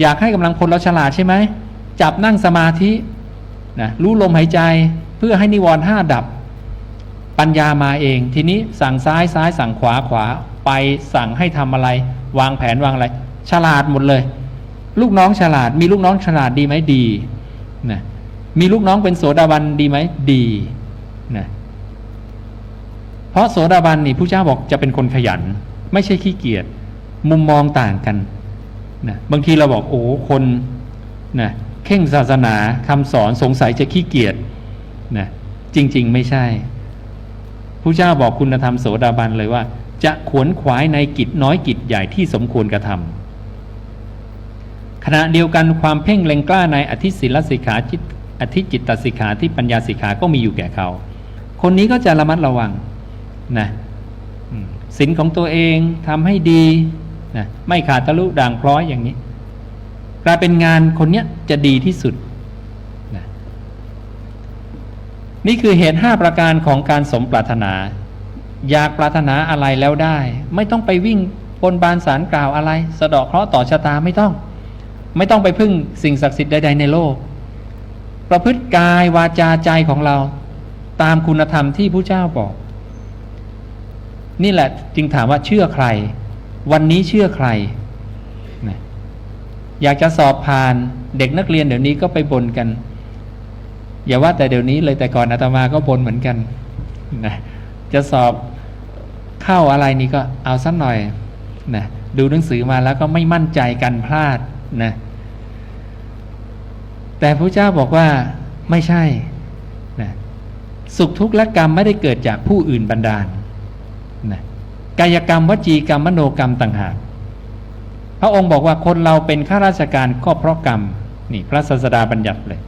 อยากให้กำลังพลเราฉลาดใช่ไหมจับนั่งสมาธินะรู้ลมหายใจเพื่อให้นิวรณ์ห้าดับ ปัญญามาเอง ทีนี้สั่งซ้ายซ้ายสั่งขวาขวาไปสั่งให้ทำอะไร วางแผนวางอะไร ฉลาดหมดเลย ลูกน้องฉลาด มีลูกน้องฉลาดดีไหมดีนะมีลูกน้องเป็นโสดาบันดีไหมดีนะเพราะโสดาบันนี่ผู้เจ้าบอกจะเป็นคนขยัน ไม่ใช่ขี้เกียจมุมมองต่างกัน นะบางทีเราบอกโอ้คนนะเข่งศาสนาคำสอนสงสัยจะขี้เกียจนะจริง ๆ ไม่ใช่ผู้เจ้าบอกคุณธรรมโสดาบันเลยว่า จะขวนขวายในกิจน้อยกิจใหญ่ที่สมควรกระทำขณะเดียวกันความเพ่งเล็งกล้าในอธิศิลสิกขาจิตอธิจิตตสิกขาที่ปัญญาสิกขาก็มีอยู่แก่เขา คนนี้ก็จะระมัดระวังนะอืมศีลของตัวเองทำให้ดี นะไม่ขาดทะลุด่างพร้อยอย่างนี้ กลายเป็นงานคนเนี้ยจะดีที่สุดนะนี่คือเหตุห้าประการของการสมปรารถนา อยากปรารถนาอะไรแล้วได้ ไม่ต้องไปวิ่งบนบานสารกล่าวอะไร สะดาะเคราะห์ต่อชะตาไม่ต้อง ไม่ต้องไปพึ่งสิ่งศักดิ์สิทธิ์ใดๆในโลก ประพฤติกายวาจาใจของเรา ตามคุณธรรมที่ผู้เจ้าบอก นี่แหละจึงถามว่าเชื่อใคร วันนี้เชื่อใครนะอยากจะสอบผ่านเด็กนักเรียนเดี๋ยวนี้ก็ไปบนกัน อย่าว่าแต่เดี๋ยวนี้เลยแต่ก่อนอาตมาก็บนเหมือนกันนะจะสอบเข้าอะไรนี่ก็เอาสักหน่อยนะดูหนังสือมาแล้วก็ไม่มั่นใจกันพลาดนะแต่พระเจ้าบอกว่าไม่ใช่นะสุขทุกข์และกรรมไม่ได้เกิดจากผู้อื่นบันดาลนะ กายกรรมวจีกรรมมโนกรรมต่างหาก พระองค์บอกว่าคนเราเป็นข้าราชการก็เพราะกรรม นี่พระศาสดาบัญญัติเลย